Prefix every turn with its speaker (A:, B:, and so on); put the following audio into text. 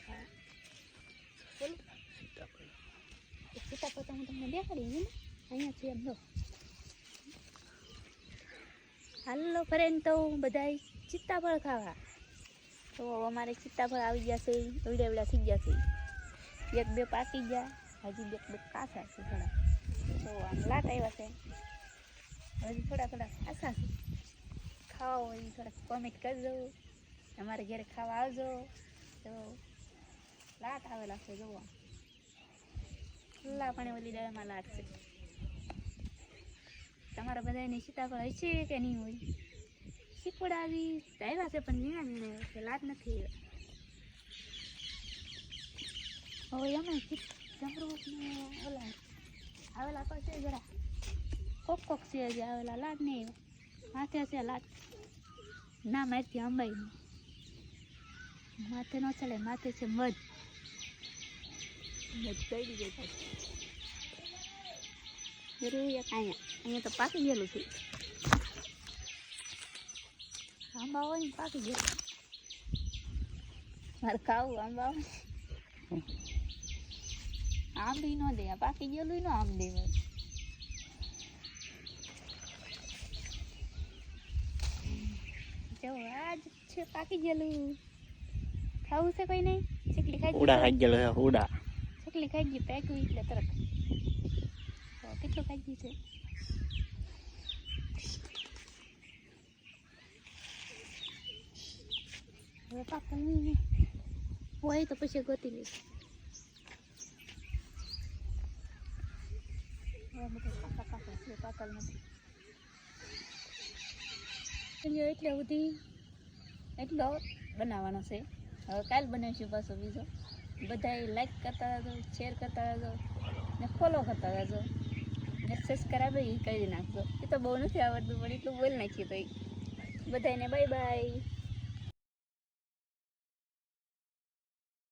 A: ખાવા બોલો એક સીતાફળ તો હું તમને દેખાડી ને અહીંયા છે એમ લો હાલો ફરેન તો બધાય સીતાફળ ખાવા તો અમારે સીતાફળ આવી ગયા છે એવડા એવડા થઈ ગયા છે એક બે પાકી ગયા હજી બે બે કાસા છે થોડા તો આમ લાટ આવ્યા છે હજી થોડા થોડા કાસા છે ખાવા હોય ઈ થોડાક કોમેન્ટ કરજો અમારે ઘરે ખાવા આવજો તો લાટ આવેલા છે જોવો. ખુલ્લા પાણી ઓલી ડેમાં લાટ છે. તમારા બધાની સીતાફળ હશે કે નહીં હોય? શીખવડાવી આવી આવ્યા છે, પણ ઝીણા ઝીણા છે લાટ નથી હવે અમે જમરૂટ ઓલા આવેલા તો છે જરા. કોક કોક છે હજી આવેલા લાટ નહીં માથે છે લાટ ના મારથી અંબાઈ માથે ન ચડે માથે છે મધ. ચડી જાય જરૂર એક અહીંયા અહીંયા તો પાકી ગયેલું છે. આંબા હોય ને પાકી ગયેલું. મારે ખાવું આંબા આંબી ન દે પાકી ગયેલું. ન આમ દે જો આજ છે પાકી ગયેલું. ખાવું છે કોઈ નહીં? ચીકલી ખાઈ
B: ઉડા
A: ગઈ
B: ખાઈ ગયેલો છે ઉડા.
A: ચકલી ખાઈ ગઈ પેકવી એટલે તરત કેટલું ખાઈ ગયું છે હવે ને હોય તો પછી ગોતી લઈશ એટલે સુધી એટલો બનાવવાનો છે હવે કાલ બનાવીશું પાછો બીજો બધાએ લાઈક કરતા રહેજો શેર કરતા રહેજો, ને ફોલો કરતા રહેજો. ને સબસ્ક્રાઈબ એ કરી નાખજો. એ તો બહુ નથી આવડતું, પણ એટલું બોલી નાખીએ તો બધાને બાય બાય